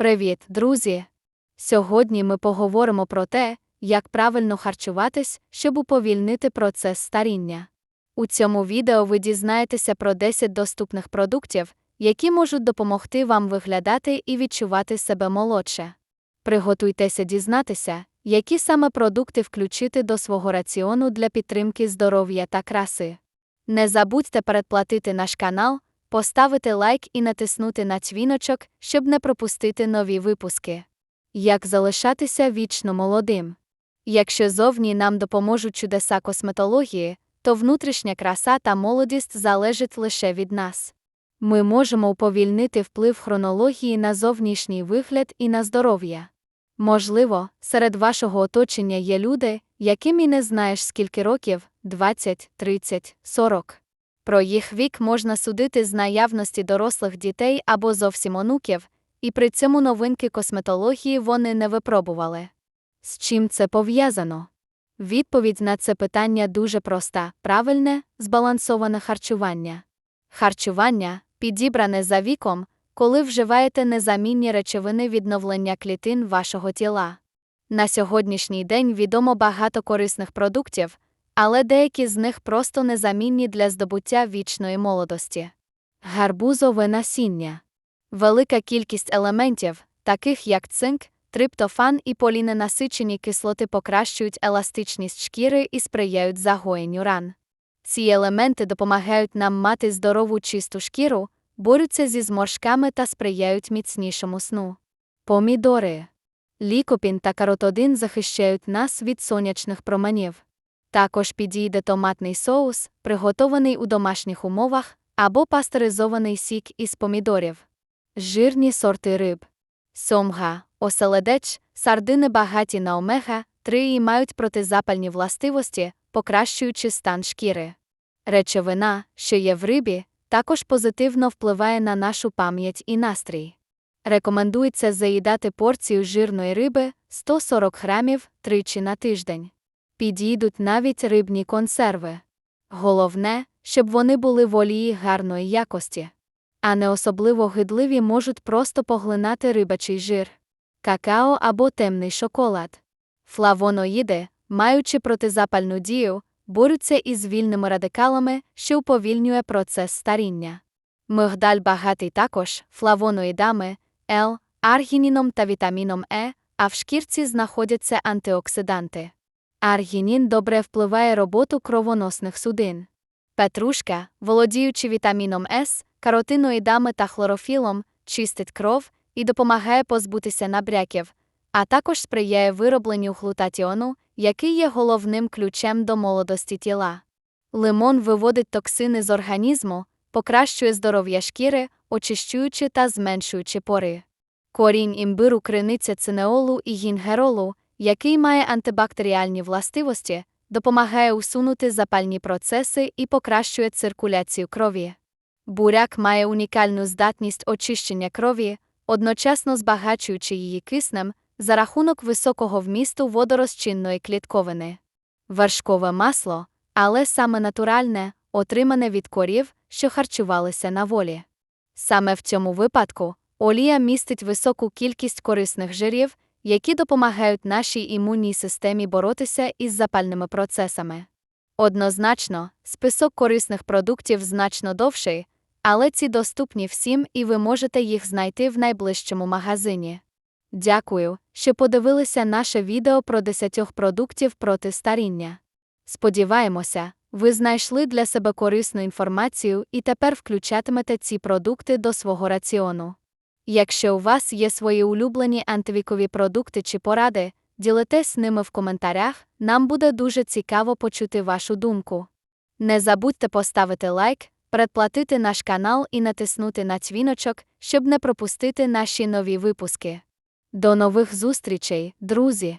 Привіт, друзі! Сьогодні ми поговоримо про те, як правильно харчуватись, щоб уповільнити процес старіння. У цьому відео ви дізнаєтеся про 10 доступних продуктів, які можуть допомогти вам виглядати і відчувати себе молодше. Приготуйтеся дізнатися, які саме продукти включити до свого раціону для підтримки здоров'я та краси. Не забудьте передплатити наш канал, поставити лайк і натиснути на дзвіночок, щоб не пропустити нові випуски. Як залишатися вічно молодим? Якщо зовні нам допоможуть чудеса косметології, то внутрішня краса та молодість залежать лише від нас. Ми можемо уповільнити вплив хронології на зовнішній вигляд і на здоров'я. Можливо, серед вашого оточення є люди, яким і не знаєш скільки років 20, 30, 40. Про їх вік можна судити з наявності дорослих дітей або зовсім онуків, і при цьому новинки косметології вони не випробували. З чим це пов'язано? Відповідь на це питання дуже проста: правильне, збалансоване харчування. Харчування, підібране за віком, коли вживаєте незамінні речовини відновлення клітин вашого тіла. На сьогоднішній день відомо багато корисних продуктів, але деякі з них просто незамінні для здобуття вічної молодості. Гарбузове насіння. Велика кількість елементів, таких як цинк, триптофан і поліненасичені кислоти покращують еластичність шкіри і сприяють загоєнню ран. Ці елементи допомагають нам мати здорову чисту шкіру, борються зі зморшками та сприяють міцнішому сну. Помідори. Лікопін та каротодин захищають нас від сонячних променів. Також підійде томатний соус, приготований у домашніх умовах, або пастеризований сік із помідорів. Жирні сорти риб. Сомга, оселедеч, сардини багаті на омега 3 і мають протизапальні властивості, покращуючи стан шкіри. Речовина, що є в рибі, також позитивно впливає на нашу пам'ять і настрій. Рекомендується заїдати порцію жирної риби 140 грамів тричі на тиждень. Підійдуть навіть рибні консерви. Головне, щоб вони були в гарної якості, а не особливо гидливі можуть просто поглинати рибачий жир, какао або темний шоколад. Флавоноїди, маючи протизапальну дію, борються із вільними радикалами, що уповільнює процес старіння. Мигдаль багатий також флавоноїдами, Л, аргініном та вітаміном Е, а в шкірці знаходяться антиоксиданти. Аргінін добре впливає роботу кровоносних судин. Петрушка, володіючи вітаміном С, каротиноїдами та хлорофілом, чистить кров і допомагає позбутися набряків, а також сприяє виробленню глутатіону, який є головним ключем до молодості тіла. Лимон виводить токсини з організму, покращує здоров'я шкіри, очищуючи та зменшуючи пори. Корінь імбиру криниця цинеолу і гінгеролу, який має антибактеріальні властивості, допомагає усунути запальні процеси і покращує циркуляцію крові. Буряк має унікальну здатність очищення крові, одночасно збагачуючи її киснем за рахунок високого вмісту водорозчинної клітковини. Вершкове масло, але саме натуральне, отримане від корів, що харчувалися на волі. Саме в цьому випадку олія містить високу кількість корисних жирів, які допомагають нашій імунній системі боротися із запальними процесами. Однозначно, список корисних продуктів значно довший, але ці доступні всім і ви можете їх знайти в найближчому магазині. Дякую, що подивилися наше відео про 10 продуктів проти старіння. Сподіваємося, ви знайшли для себе корисну інформацію і тепер включатимете ці продукти до свого раціону. Якщо у вас є свої улюблені антивікові продукти чи поради, ділитесь ними в коментарях, нам буде дуже цікаво почути вашу думку. Не забудьте поставити лайк, предплатити наш канал і натиснути на дзвіночок, щоб не пропустити наші нові випуски. До нових зустрічей, друзі!